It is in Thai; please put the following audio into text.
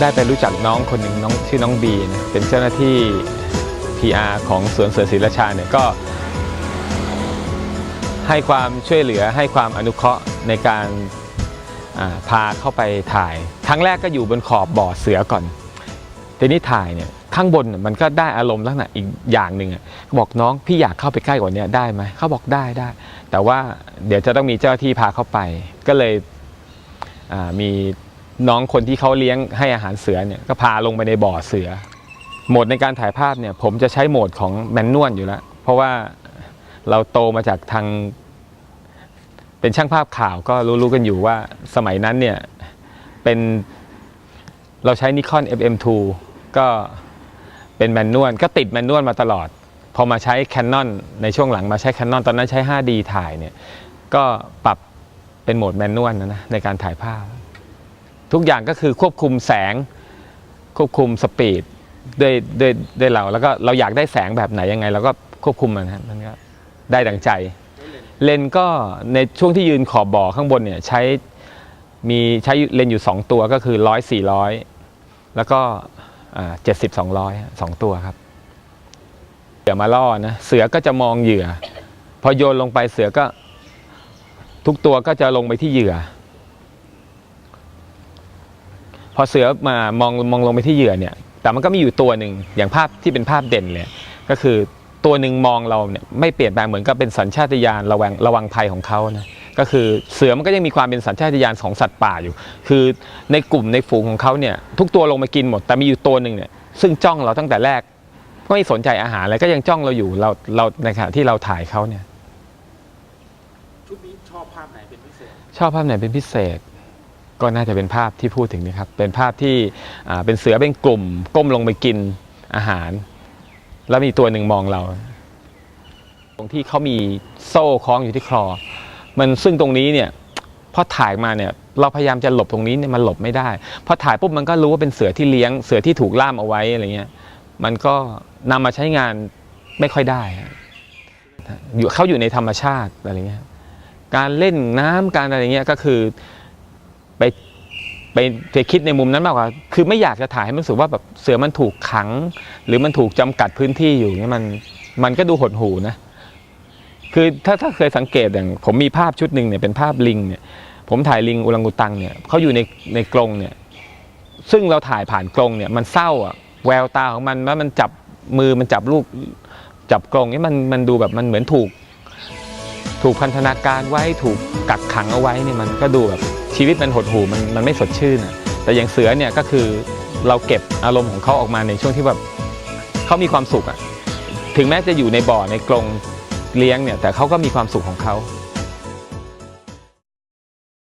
ได้ไปรู้จักน้องคนหนึ่งน้องชื่อน้องบีนะเป็นเจ้าหน้าที่ PR ของสวนเสือศรีราชาเนี่ยก็ ให้ความช่วยเหลือให้ความอนุเคราะห์ในการาพาเข้าไปถ่ายครั้งแรกก็อยู่บนขอบบ่อเสือก่อนทีนี้ถ่ายเนี่ยข้างบนมันก็ได้อารมณ์ลักษณะอีกอย่างหนึ่งบอกน้องพี่อยากเข้าไปใกล้กว่านี้ได้ไหมเขาบอกได้ได้ แต่ว่าเดี๋ยวจะต้องมีเจ้าหน้าที่พาเข้าไป ก็เลยมี น้องคนที่เขาเลี้ยงให้อาหารเสือเนี่ยก็พาลงไปในบ่อเสือ โหมดในการถ่ายภาพเนี่ยผมจะใช้โหมดของแมนนวลอยู่แล้ว เพราะว่าเราโตมาจากทาง เป็นช่างภาพข่าวก็รู้ๆกันอยู่ว่าสมัยนั้นเนี่ยเป็นเราใช้นิคอน FM2 ก็เป็นแมนนวลก็ติดแมนนวลมาตลอด พอมาใช้ Canon ในช่วงหลังมาใช้ Canon ตอนนั้นใช้ 5D ถ่ายเนี่ยก็ปรับเป็นโหมดแมนนวลนะนะในการถ่ายภาพ ทุกอย่างก็คือควบคุมแสง ควบคุมสปีดด้วยด้วยด้วยเราแล้วก็เราอยากได้แสงแบบไหนยังไงเราก็ควบคุมมันฮะมันก็ได้ดังใจ เลนก็ในช่วงที่ยืนขอบบ่อข้างบนเนี่ยใช้มีใช้เลนอยู่ 2 ตัวก็คือร้อยสี่ร้อยแล้วก็เจ็ดสิบสองร้อยสองตัวครับเหยื่อมาล่อนะเสือก็จะมองเหยื่อ พอโยนลงไปเสือก็ ทุกตัวก็จะลงไปที่เหยื่อ พอเสือมามองมองลงไปที่เหยื่อเนี่ยแต่มันก็มีอยู่ตัวหนึ่งอย่างภาพที่เป็นภาพเด่นเลยก็คือตัวหนึ่งมองเราเนี่ยไม่เปลี่ยนแปลงเหมือนกับเป็นสัญชาตญาณระวังระวังภัยของเขานะก็คือเสือมันก็ยังมีความเป็นสัญชาตญาณของสัตว์ป่าอยู่ คือในกลุ่มในฝูงของเขาเนี่ยทุกตัวลงมากินหมด แต่มีอยู่ตัวหนึ่งเนี่ยซึ่งจ้องเราตั้งแต่แรกก็ไม่สนใจอาหารอะไรก็ยังจ้องเราอยู่เราเราในขณะที่เราถ่ายเขาเนี่ยชุดนี้ชอบภาพไหนเป็นพิเศษ ชอบภาพไหนเป็นพิเศษ ก็น่าจะเป็นภาพที่พูดถึงนะครับ เป็นภาพที่เป็นเสือเป็นกลุ่ม ก้มลงไปกินอาหาร แล้วมีตัวหนึ่งมองเรา ตรงที่เขามีโซ่คล้องอยู่ที่คอ มันซึ่งตรงนี้เนี่ยพอถ่ายมาเนี่ยเราพยายามจะหลบตรงนี้เนี่ยมันหลบไม่ได้พอถ่ายปุ๊บมันก็รู้ว่าเป็นเสือที่เลี้ยงเสือที่ถูกล่ามเอาไว้อะไรเงี้ยมันก็นำมาใช้งานไม่ค่อยได้อยู่เขาอยู่ในธรรมชาติอะไรเงี้ยการเล่นน้ำการอะไรเงี้ยก็คือ ไปไปไปคิดในมุมนั้นมากกว่า คือไม่อยากจะถ่ายให้มันรู้สึกว่าแบบเสือมันถูกขัง หรือมันถูกจำกัดพื้นที่อยู่เงี้ยมันมันก็ดูหดหูนะ คือถ้าถ้าเคยสังเกตอย่าง ผมมีภาพชุดหนึ่งเนี่ยเป็นภาพลิงเนี่ย ผมถ่ายลิงอุลังอุตังเนี่ยเขาอยู่ในในกรงเนี่ย ซึ่งเราถ่ายผ่านกรงเนี่ย มันเศร้าอะแววตาของมันว่ามันจับมือมันจับลูกจับกรงเนี่ยมันมันดูแบบมันเหมือนถูก ถูกพันธนาการไว้ถูกกักขังเอาไว้เนี่ยมันก็ดูแบบชีวิตมันหดหู่มันมันไม่สดชื่นอะแต่อย่างเสือเนี่ยก็คือเราเก็บอารมณ์ของเขาออกมาในช่วงที่แบบเขามีความสุขอะถึงแม้จะอยู่ในบ่อในกรงเลี้ยงเนี่ยแต่เขาก็มีความสุขของเขา